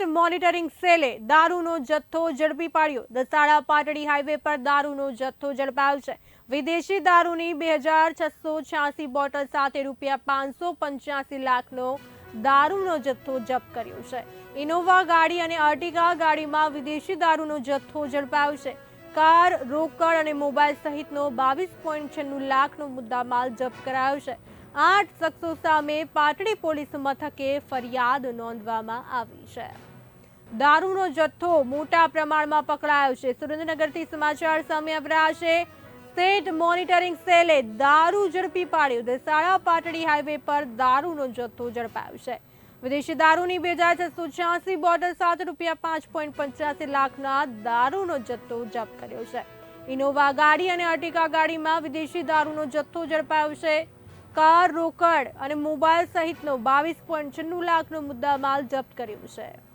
State monitoring સેલે દારૂનો જથ્થો ઝડપી પાડ્યો. દસાડા પાટડી હાઈવે પર દારૂનો જથ્થો ઝડપાયો છે. વિદેશી દારૂની બે હજાર છસો છ્યાસી બોટલ સાથે રૂપિયા પાંચસો પંચ્યાસી લાખનો દારૂનો જથ્થો જપ્ત કર્યો છે. ઇનોવા ગાડી અને અર્ટિગા ગાડીમાં વિદેશી દારૂનો જથ્થો ઝડપાયો છે. કાર, રોકડ અને મોબાઈલ સહિતનો બાવીસ પોઈન્ટ છન્નું લાખનો મુદ્દામાલ જપ્ત કરાયો છે. આઠ શખ્સો સામે પાટડી પોલીસ મથકે ફરિયાદ નોંધવામાં આવી છે. દારૂનો જથ્થો મોટા પ્રમાણમાં પકડાયો છે. સુરેન્દ્રનગરથી સમાચાર સામે આવ્યા છે. સ્ટેટ મોનિટરિંગ સેલે દારૂ ઝડપી પાડ્યો. દેસાળા પાટડી હાઈવે પર દારૂનો જથ્થો ઝડપાયો છે. વિદેશી દારૂની બે હજાર છસો છ્યાસી બોટલ સાત રૂપિયા પાંચ પોઈન્ટ પંચ્યાસી લાખના દારૂનો જથ્થો જપ્ત કર્યો છે. ઇનોવા ગાડી અને અર્ટિકા ગાડીમાં વિદેશી દારૂનો જથ્થો ઝડપાયો છે. કાર રોકડ અને મોબાઈલ સહિતનો બાવીસ પોઈન્ટ છન્નું લાખનો મુદ્દામાલ જપ્ત કર્યો છે.